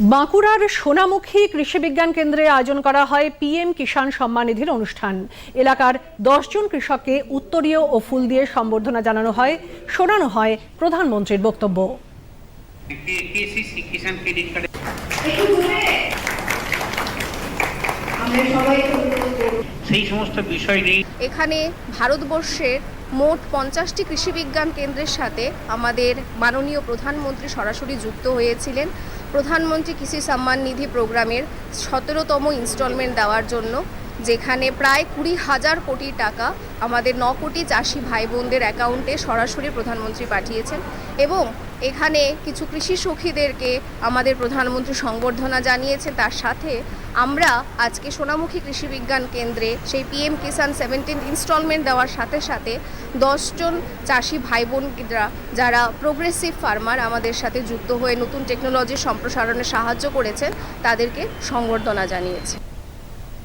বাঁকুড়ার সোনামুখী কৃষি বিজ্ঞান কেন্দ্রে আয়োজন করা হয় পিএম কিষাণ সম্মান নিধির অনুষ্ঠান। এলাকার দশজন কৃষককে উত্তরীয় ও ফুল দিয়ে সম্বর্ধনা জানানো হয় শোনানো হয় প্রধানমন্ত্রীর বক্তব্য। কেসিসি কিষাণ ক্রেডিট কার্ডে সেই সমস্ত বিষয় এখানে ভারতবর্ষের মোট পঞ্চাশটি কৃষি বিজ্ঞান কেন্দ্রের সাথে আমাদের মাননীয় প্রধানমন্ত্রী সরাসরি যুক্ত হয়েছিলেন। প্রধানমন্ত্রী কৃষি সম্মান নিধি প্রোগ্রামের সতেরোতম ইনস্টলমেন্ট দেওয়ার জন্য। যেখানে প্রায় কুড়ি হাজার কোটি টাকা আমাদের ন কোটি চাষি ভাই বোনদের অ্যাকাউন্টে সরাসরি প্রধানমন্ত্রী পাঠিয়েছেন এবং এখানে কিছু কৃষি সখীদেরকে আমাদের প্রধানমন্ত্রী সংবর্ধনা জানিয়েছেন। তার সাথে আমরা আজকে সোনামুখী কৃষি বিজ্ঞান কেন্দ্রে সেই পিএম কিষান সেভেন্টিন ইনস্টলমেন্ট দেওয়ার সাথে সাথে দশজন চাষি ভাই বোনরা যারা প্রোগ্রেসিভ ফার্মার আমাদের সাথে যুক্ত হয়ে নতুন টেকনোলজির সম্প্রসারণে সাহায্য করেছেন, তাদেরকে সংবর্ধনা জানিয়েছে।